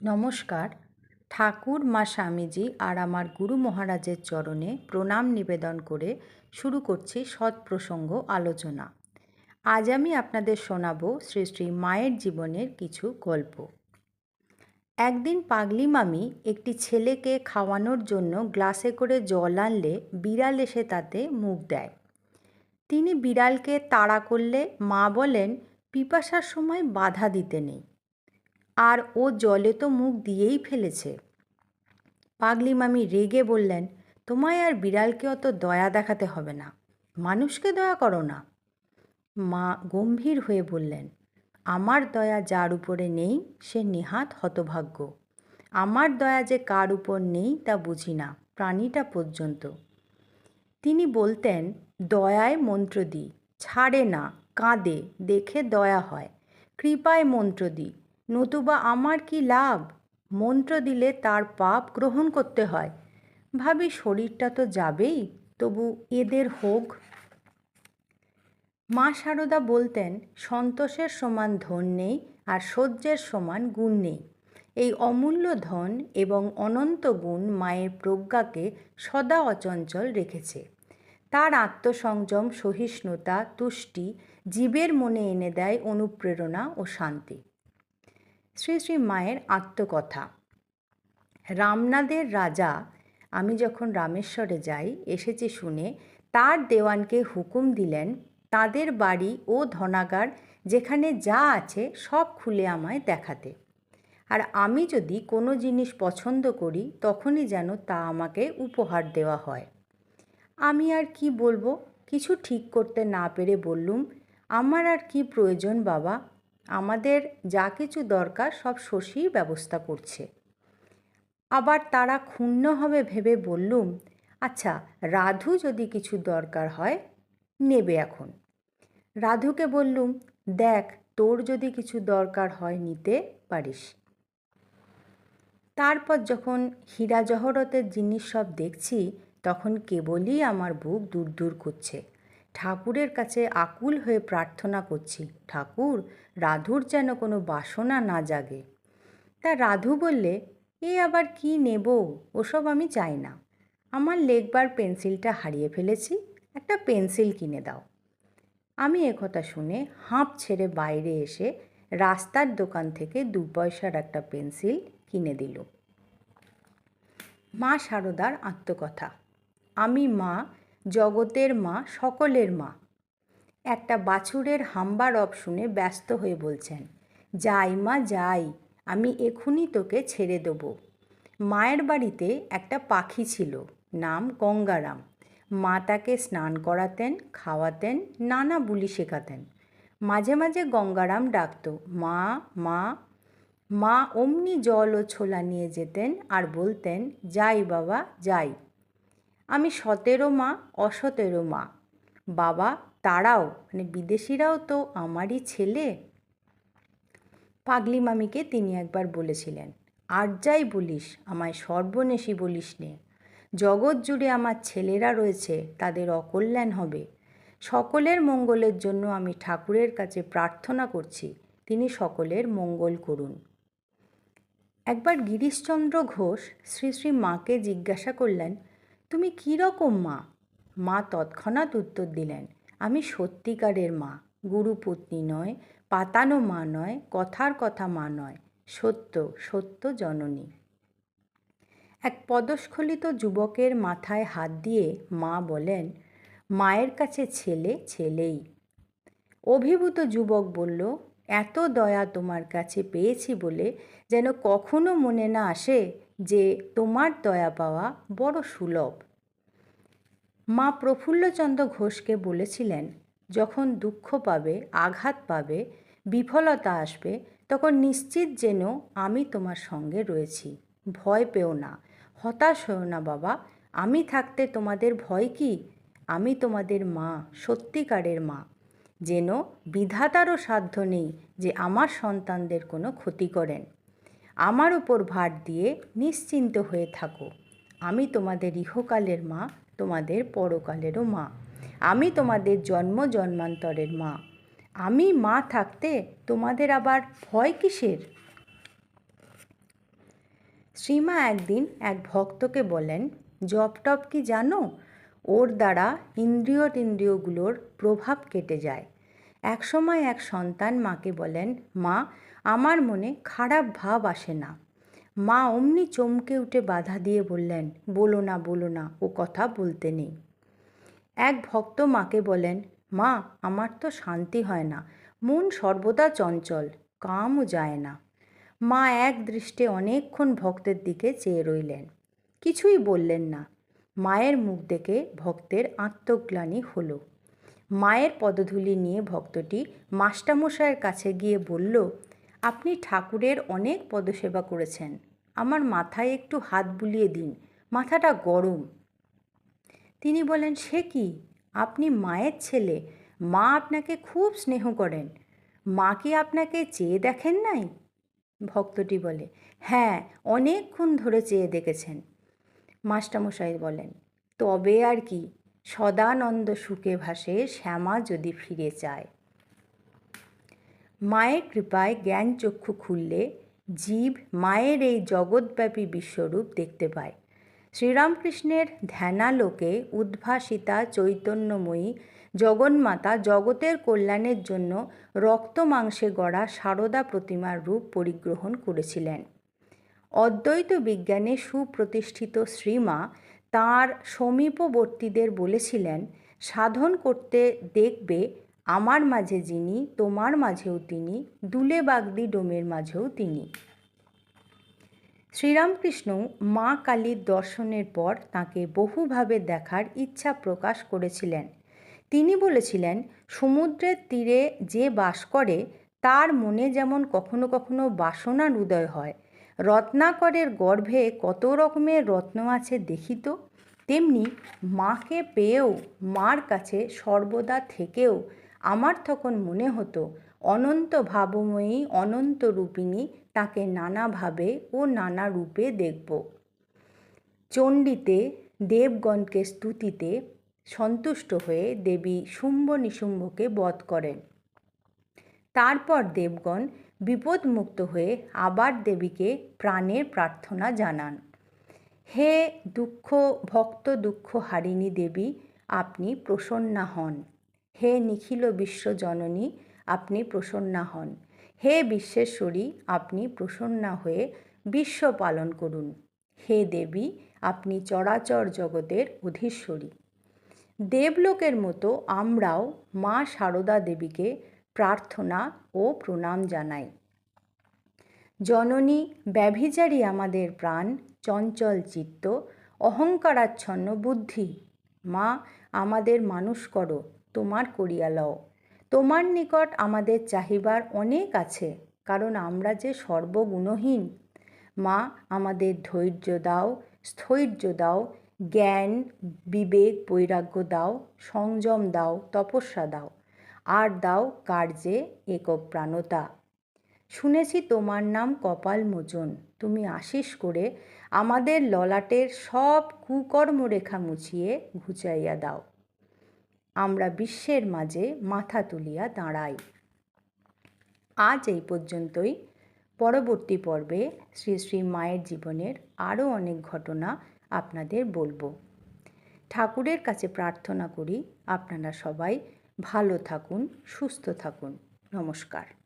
নমস্কার। ঠাকুর মা স্বামীজি আর আমার গুরু মহারাজের চরণে প্রণাম নিবেদন করে শুরু করছি সৎপ্রসঙ্গ আলোচনা। আজ আমি আপনাদের শোনাবো শ্রী শ্রী মায়ের জীবনের কিছু গল্প। একদিন পাগলি মামি একটি ছেলেকে খাওয়ানোর জন্য গ্লাসে করে জল আনলে বিড়াল এসে তাতে মুখ দেয়। তিনি বিড়ালকে তাড়া করলে মা বলেন, পিপাসার সময় বাধা দিতে নেই। আর ও জলে তো মুখ দিয়েই ফেলেছে। পাগলি মামি রেগে বললেন, তোমায় আর বিড়ালকে অত দয়া দেখাতে হবে না, মানুষকে দয়া করো না। মা গম্ভীর হয়ে বললেন, আমার দয়া যার উপরে নেই, সে নেহাত হতভাগ্য। আমার দয়া যে কার উপর নেই, তা বুঝি না, প্রাণীটা পর্যন্ত। তিনি বলতেন, দয়ায় মন্ত্র দিই ছাড়ে না, কাঁদে, দেখে দয়া হয়, কৃপায় মন্ত্র দিই নতুবা আমার কি লাভ? মন্ত্র দিলে তার পাপ গ্রহণ করতে হয়। ভাবি, শরীরটা তো যাবেই, তবু এদের হোক। মা সারদা বলতেন, সন্তোষের সমান ধন নেই আর সহ্যের সমান গুণ নেই। এই অমূল্য ধন এবং অনন্ত গুণ মায়ের প্রজ্ঞাকে সদা অচঞ্চল রেখেছে। তার আত্মসংযম, সহিষ্ণুতা, তুষ্টি, জীবের মনে এনে দেয় অনুপ্রেরণা ও শান্তি। শ্রী শ্রী মায়ের আত্মকথা। রামনাদের রাজা, আমি যখন রামেশ্বরে যাই, এসেছি শুনে তার দেওয়ানকে হুকুম দিলেন, তাদের বাড়ি ও ধনাগার যেখানে যা আছে সব খুলে আমায় দেখাতে। আর আমি যদি কোনো জিনিস পছন্দ করি, তখনই যেন তা আমাকে উপহার দেওয়া হয়। আমি আর কি বলব? কিছু ঠিক করতে না পেরে বললুম, আমার আর কি প্রয়োজন বাবা? আমাদের যা কিছু দরকার সব শশীই ব্যবস্থা করছে। আবার তারা ক্ষুণ্ণ হবে ভেবে বললুম আচ্ছা রাধু যদি কিছু দরকার হয়, নেবে এখন। রাধুকে বললুম, দেখ, তোর যদি কিছু দরকার হয় নিতে পারিস। তারপর যখন হীরা জহরতের জিনিস সব দেখছি, তখন কেবলই আমার বুক দূর দূর করছে। ঠাকুরের কাছে আকুল হয়ে প্রার্থনা করছি, ঠাকুর, রাধুর যেন কোনো বাসনা না জাগে। তা রাধু বললে, এ আবার কি নেব? ওসব আমি চাই না। আমার লেখবার পেন্সিলটা হারিয়ে ফেলেছি, একটা পেন্সিল কিনে দাও। আমি একথা শুনে হাঁপ ছেড়ে বাইরে এসে রাস্তার দোকান থেকে দু পয়সার একটা পেন্সিল কিনে দিল। মা সারদার আত্মকথা। আমি মা জগতের মা, সকলের মা। একটা বাছুরের হাম্বার রব শুনে ব্যস্ত হয়ে বলছেন, যাই মা, যাই, আমি এখুনি তোকে ছেড়ে দেব। মায়ের বাড়িতে একটা পাখি ছিল, নাম গঙ্গারাম। মা তাকে স্নান করাতেন, খাওয়াতেন, নানা বুলি শেখাতেন। মাঝে মাঝে গঙ্গারাম ডাকত, মা মা। মা অমনি জল ও ছোলা নিয়ে যেতেন আর বলতেন, যাই বাবা, যাই। আমি সতেরো মা, অসতেরো মা। বাবা, তারাও মানে বিদেশিরাও তো আমারই ছেলে। পাগলি মামিকে তিনি একবার বলেছিলেন, আর যাই বলিস, আমায় সর্বনেশী বলিস নে। জগৎ জুড়ে আমার ছেলেরা রয়েছে, তাদের অকল্যাণ হবে। সকলের মঙ্গলের জন্য আমি ঠাকুরের কাছে প্রার্থনা করছি, তিনি সকলের মঙ্গল করুন। একবার গিরিশচন্দ্র ঘোষ শ্রী শ্রী মাকে জিজ্ঞাসা করলেন তুমি কীরকম মা? মা তৎক্ষণাৎ উত্তর দিলেন, আমি সত্যিকারের মা গুরুপত্নী নয়, পাতানো মা নয়, কথার কথা মা নয়, সত্য সত্য জননী। এক পদস্খলিত যুবকের মাথায় হাত দিয়ে মা বলেন, মায়ের কাছে ছেলে ছেলেই। অভিভূত যুবক বলল, এত দয়া তোমার কাছে পেয়েছি বলে যেন কখনো মনে না আসে যে তোমার দয়া পাওয়া বড় সুলভ। মা প্রফুল্লচন্দ্র ঘোষকে বলেছিলেন, যখন দুঃখ পাবে, আঘাত পাবে, বিফলতা আসবে, তখন নিশ্চিত যেন আমি তোমার সঙ্গে রয়েছি। ভয় পেও না, হতাশ হও না বাবা, আমি থাকতে তোমাদের ভয় কি? আমি তোমাদের মা, সত্যিকারের মা। যেন বিধাতারও সাধ্য নেই যে আমার সন্তানদের কোনো ক্ষতি করেন। আমার উপর ভার দিয়ে নিশ্চিন্ত হয়ে থাকো। আমি তোমাদের ইহকালের মা, তোমাদের পরকালেরও মা। আমি তোমাদের জন্ম জন্মান্তরের মা। আমি মা থাকতে তোমাদের আবার ভয় কিসের? শ্রীমা একদিন এক ভক্তকে বলেন, জপ টপ কি জানো? ওর দ্বারা ইন্দ্রিয় টিন্দ্রিয়গুলোর প্রভাব কেটে যায়। একসময় এক সন্তান মাকে বলেন, মা আমার মনে খারাপ ভাব আসে না। মা অমনি চমকে উঠে বাধা দিয়ে বললেন, বলো না বলো না, ও কথা বলতে নেই। এক ভক্ত মাকে বলেন, মা, আমার তো শান্তি হয় না, মন সর্বদা চঞ্চল, কামও যায় না। মা এক দৃষ্টে অনেকক্ষণ ভক্তের দিকে চেয়ে রইলেন। কিছুই বললেন না। মায়ের মুখ দেখে ভক্তের আত্মগ্লানি হলো। মায়ের পদধূলি নিয়ে ভক্তটি মাস্টামশায়ের কাছে গিয়ে বলল আপনি ঠাকুরের অনেক পদসেবা করেছেন। আমার মাথায় একটু হাত বুলিয়ে দিন, মাথাটা গরম। তিনি বলেন, সে কি? আপনি মায়ের ছেলে। মা আপনাকে খুব স্নেহ করেন। মা কি আপনাকে চেয়ে দেখেন নাই? ভক্তটি বলে হ্যাঁ অনেকক্ষণ ধরে চেয়ে দেখেছেন। মাস্টারমশাই বলেন, তবে আর কি, সদানন্দ সুখে ভাসে শ্যামা যদি ফিরে চায়। মায়ের কৃপায় জ্ঞান চক্ষু খুললে জীব মায়ের এই জগৎব্যাপী বিশ্বরূপ দেখতে পায়। শ্রীরামকৃষ্ণের ধ্যানালোকে উদ্ভাসিতা চৈতন্যময়ী জগন্মাতা জগতের কল্যাণের জন্য রক্ত মাংসে গড়া সারদা প্রতিমার রূপ পরিগ্রহণ করেছিলেন। অদ্বৈত বিজ্ঞানে সুপ্রতিষ্ঠিত শ্রীমা তাঁর সমীপবর্তীদের বলেছিলেন, সাধন করতে দেখবে আমার মাঝে যিনি, তোমার মাঝেও তিনি, দুলে বাগদি ডোমের মাঝেও তিনি। শ্রীরামকৃষ্ণ মা কালীর দর্শনের পর তাকে বহুভাবে দেখার ইচ্ছা প্রকাশ করেছিলেন। তিনি বলেছিলেন, সমুদ্রের তীরে যে বাস করে, তার মনে যেমন কখনো কখনো বাসনার উদয় হয়। রত্নাকরের গর্ভে কত রকমের রত্ন আছে দেখিত তেমনি মাকে পেয়েও মার কাছে সর্বদা থেকেও আমার তখন মনে হতো, অনন্ত ভাবময়ী, অনন্ত রূপিণী তাকে নানাভাবে ও নানা রূপে দেখব। চণ্ডীতে দেবগণকে স্তুতিতে সন্তুষ্ট হয়ে দেবী শুম্ভ নিশুম্ভকে বধ করেন। তারপর দেবগণ বিপদমুক্ত হয়ে আবার দেবীকে প্রাণের প্রার্থনা জানান। হে দুঃখ, ভক্ত দুঃখ হারিণী দেবী, আপনি প্রসন্না হন। হে নিখিল বিশ্বজননী, আপনি প্রসন্না হন। হে বিশ্বেশ্বরী, আপনি প্রসন্না হয়ে বিশ্ব পালন করুন। হে দেবী, আপনি চরাচর জগতের অধীশ্বরী। দেবলোকের মতো আমরাও মা সারদা দেবীকে প্রার্থনা ও প্রণাম জানাই। জননী, ব্যভিচারী আমাদের প্রাণ, চঞ্চল চিত্ত, অহংকারাচ্ছন্ন বুদ্ধি। মা, আমাদের মানুষ করো। তোমার করিয়া লও। তোমার নিকট আমাদের চাহিবার অনেক আছে, কারণ আমরা যে সর্বগুণহীন। মা, আমাদের ধৈর্য দাও, স্থৈর্য দাও, জ্ঞান, বিবেক, বৈরাগ্য দাও, সংযম দাও, তপস্যা দাও। আর দাও কার্যে একপ্রাণতা। শুনেছি তোমার নাম কপাল মোচন। তুমি আশিস করে আমাদের ললাটের সব কুকর্ম রেখা মুছিয়ে ঘুচাইয়া দাও। আমরা বিশ্বের মাঝে মাথা তুলিয়া দাঁড়াই। আজ এই পর্যন্তই। পরবর্তী পর্বে শ্রী শ্রী মায়ের জীবনের আরও অনেক ঘটনা আপনাদের বলব। ঠাকুরের কাছে প্রার্থনা করি, আপনারা সবাই ভালো থাকুন, সুস্থ থাকুন। নমস্কার।